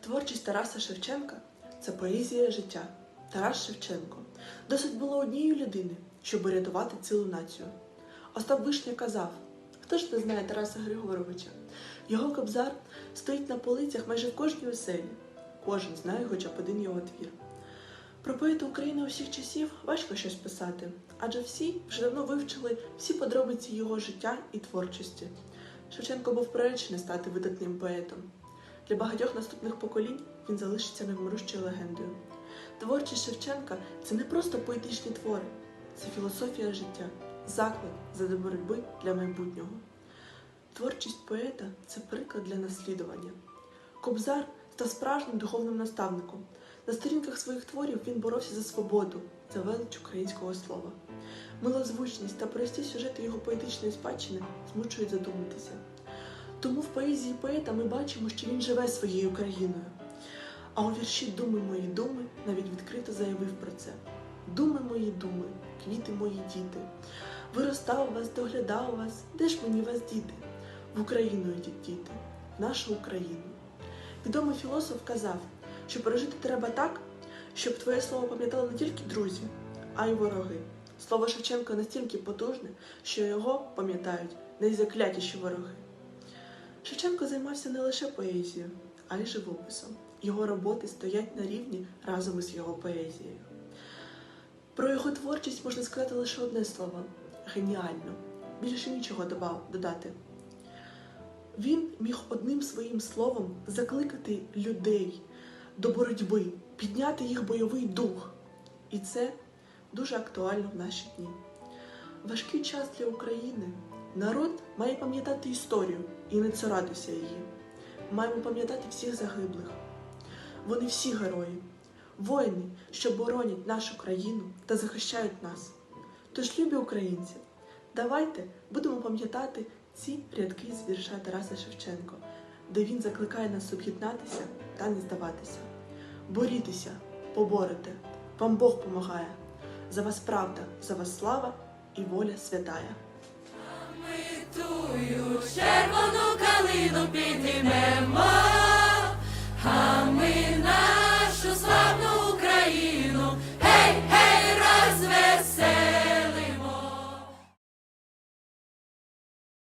Творчість Тараса Шевченка це поезія життя. Тарас Шевченко досить було однієї людини, щоб рятувати цілу націю. Остап Вишня казав: хто ж не знає Тараса Григоровича? Його кобзар стоїть на полицях майже в кожній оселі. Кожен знає хоча б один його твір. Про поета України усіх часів важко щось писати, адже всі вже давно вивчили всі подробиці його життя і творчості. Шевченко був приречений стати видатним поетом. Для багатьох наступних поколінь він залишиться невмирущою легендою. Творчість Шевченка це не просто поетичні твори, це філософія життя, заклад задля боротьби для майбутнього. Творчість поета це приклад для наслідування. Кобзар став справжнім духовним наставником. На сторінках своїх творів він боровся за свободу, за велич українського слова. Милозвучність та прості сюжети його поетичної спадщини змушують задуматися. Тому в поезії поета ми бачимо, що він живе своєю країною. А у вірші Думи мої думи навіть відкрито заявив про це. Думи мої думи, квіти мої діти. Виростав вас, доглядав вас, де ж мені вас діти? В Україну йдіть діти, в нашу Україну. Відомий філософ казав, що пережити треба так, щоб твоє слово пам'ятали не тільки друзі, а й вороги. Слово Шевченка настільки потужне, що його пам'ятають найзаклятіші вороги. Шевченко займався не лише поезією, а й живописом. Його роботи стоять на рівні разом із його поезією. Про його творчість можна сказати лише одне слово геніально. Більше нічого додати. Він міг одним своїм словом закликати людей до боротьби, підняти їх бойовий дух. І це дуже актуально в наші дні. Важкий час для України. Народ має пам'ятати історію і не цуратися її. Маємо пам'ятати всіх загиблих. Вони всі герої, воїни, що боронять нашу країну та захищають нас. Тож, любі українці, давайте будемо пам'ятати ці рядки з вірша Тараса Шевченко, де він закликає нас об'єднатися та не здаватися. Борітеся, поборете, вам Бог помагає. За вас правда, за вас слава і воля святая. Тую червону калину піднімемо.